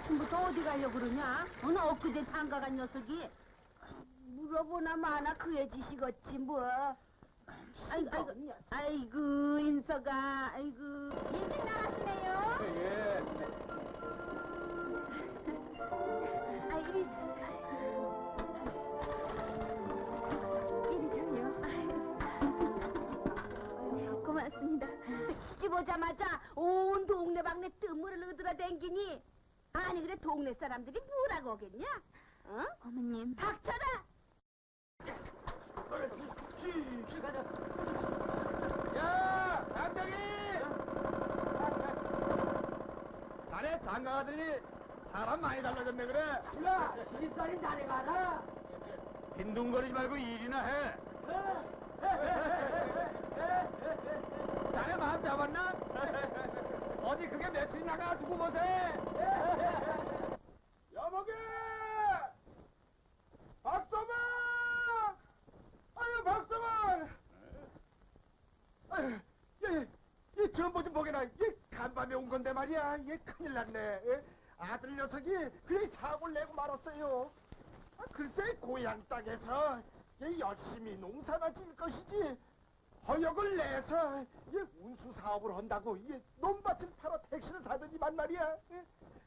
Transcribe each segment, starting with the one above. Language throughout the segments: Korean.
아침부터 어디 가려고 그러냐? 오늘 엊그제 장가 간 녀석이 물어보나 마나 그의 짓이겠지 뭐. 아이고, 아이고, 인서가, 아이고 일찍 나가시네요. 예. 아 이리 이리 줘요. 아유, 고맙습니다. 시집 오자마자 온 동네방네 뜸을 얻으러 댕기니 아니 그래 동네 사람들이 뭐라고 하겠냐? 어? 어머님 닥쳐라. 야, 상병이! 자네 장가 가더니 사람 많이 달라졌네 그래. 야, 신입살인 자네 가라. 빈둥거리지 말고 일이나 해. 자네 마음 잡았나? 어디 그게 며칠 나가 두고 보세. 여보게! 박서방! 아유, 박서방! 아유, 예, 이 전보 좀 보게나. 이 간밤에 온 건데 말이야. 얘 큰일 났네. 예? 아들 녀석이 그냥 사고를 내고 말았어요. 아, 글쎄 고향 땅에서 얘 열심히 농사나 질 것이지. 허역을 내서 얘 운수 사업을 한다고 얘 논밭을 팔아 택시를 사더니만 말이야. 예?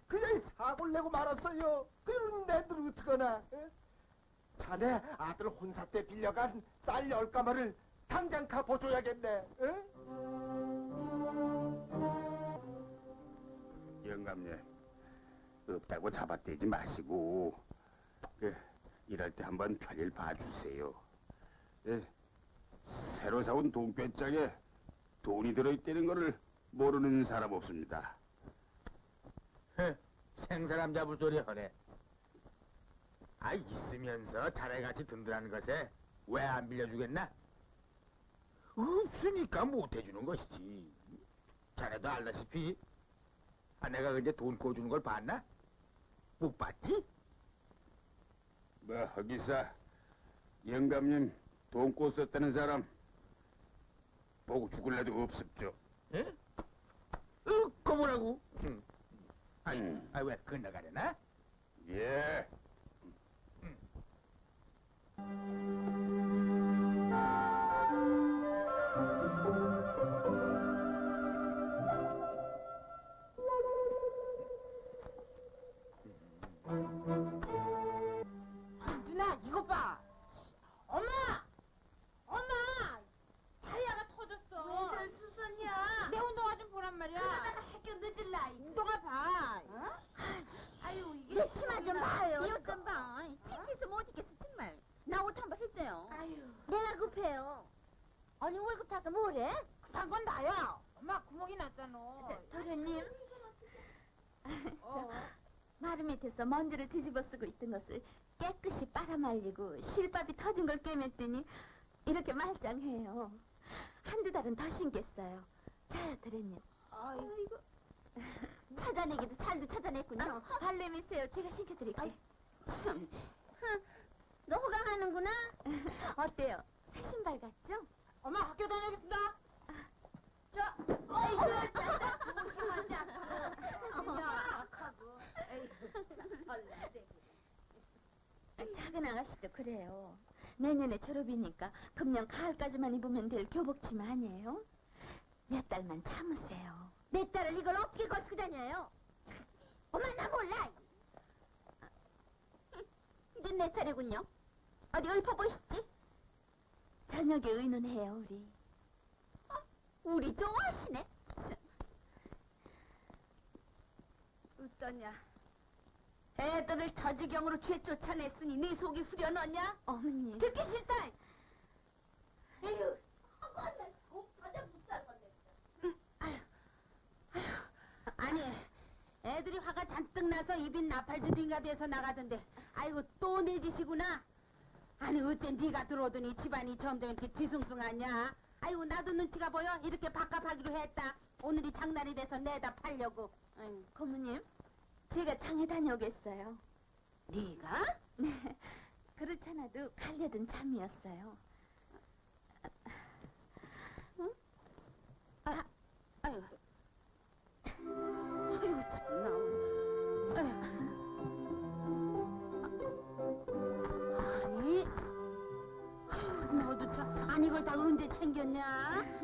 그냥 사고를 내고 말았어요. 그런 애들 어떡하나. 예? 자네 아들 혼사 때 빌려간 쌀 열가마를 당장 갚아줘야겠네. 응? 영감네 없다고 잡아떼지 마시고 그, 이럴 때 한번 별일 봐주세요. 예, 새로 사온 돈배짱에 돈이 들어있다는 거를 모르는 사람 없습니다. 생사람 잡을 소리 하네. 아 있으면서 자네같이 든든한 것에 왜 안 빌려주겠나? 없으니까 못해주는 것이지. 자네도 알다시피 아 내가 그제 돈 꿔주는 걸 봤나? 못 봤지? 뭐 허기사 영감님 돈 꽂았다는 사람 보고 죽을래도 없었죠. 예? 어, 거보라고? 응. 아이, 음. 아, 왜 건너가려나? 예. 누 내가 급해요. 아니 월급 타서 뭐래? 급한 건 나야. 엄마 구멍이 났잖아. 도련님. 어. 마루 밑에서 먼지를 뒤집어 쓰고 있던 것을 깨끗이 빨아말리고 실밥이 터진 걸 꿰맸더니 이렇게 말짱해요. 한두 달은 더 신겠어요. 자요, 도련님. 아이고. 찾아내기도 잘도 찾아냈군요. 발냄이세요. 제가 신겨드릴게요. 참. 너 호강하는구나? 어때요? 새 신발 같죠? 엄마 학교 다녀오겠습니다. 자, 아이고, 자, 조심하자. 약하고. 작은 아가씨도 그래요. 내년에 졸업이니까 금년 가을까지만 입으면 될 교복 치마 아니에요? 몇 달만 참으세요. 내 딸을 이걸 어떻게 걸고 다녀요? 엄마 나 몰라. 이제 내 차례군요. 어디 읊어보시지? 저녁에 의논해요 우리. 어, 우리 좋아하시네. 참. 어떠냐? 애들을 저 지경으로 죄 쫓아냈으니 네 속이 후련하냐? 어머님. 듣기 싫다. 에휴, 아니, 애들이 화가 잔뜩 나서 입인 나팔주딩가 돼서 나가던데, 아이고 또 내 짓이구나. 아니 어째 네가 들어오더니 집안이 점점 이렇게 뒤숭숭하냐? 아이고 나도 눈치가 보여. 이렇게 밥값하기로 했다. 오늘이 장날이 돼서 내다 팔려고. 아이고. 고모님, 제가 장에 다녀오겠어요. 네가? 네, 그렇잖아도 갈려든 참이었어요. 이걸 다 언제 챙겼냐?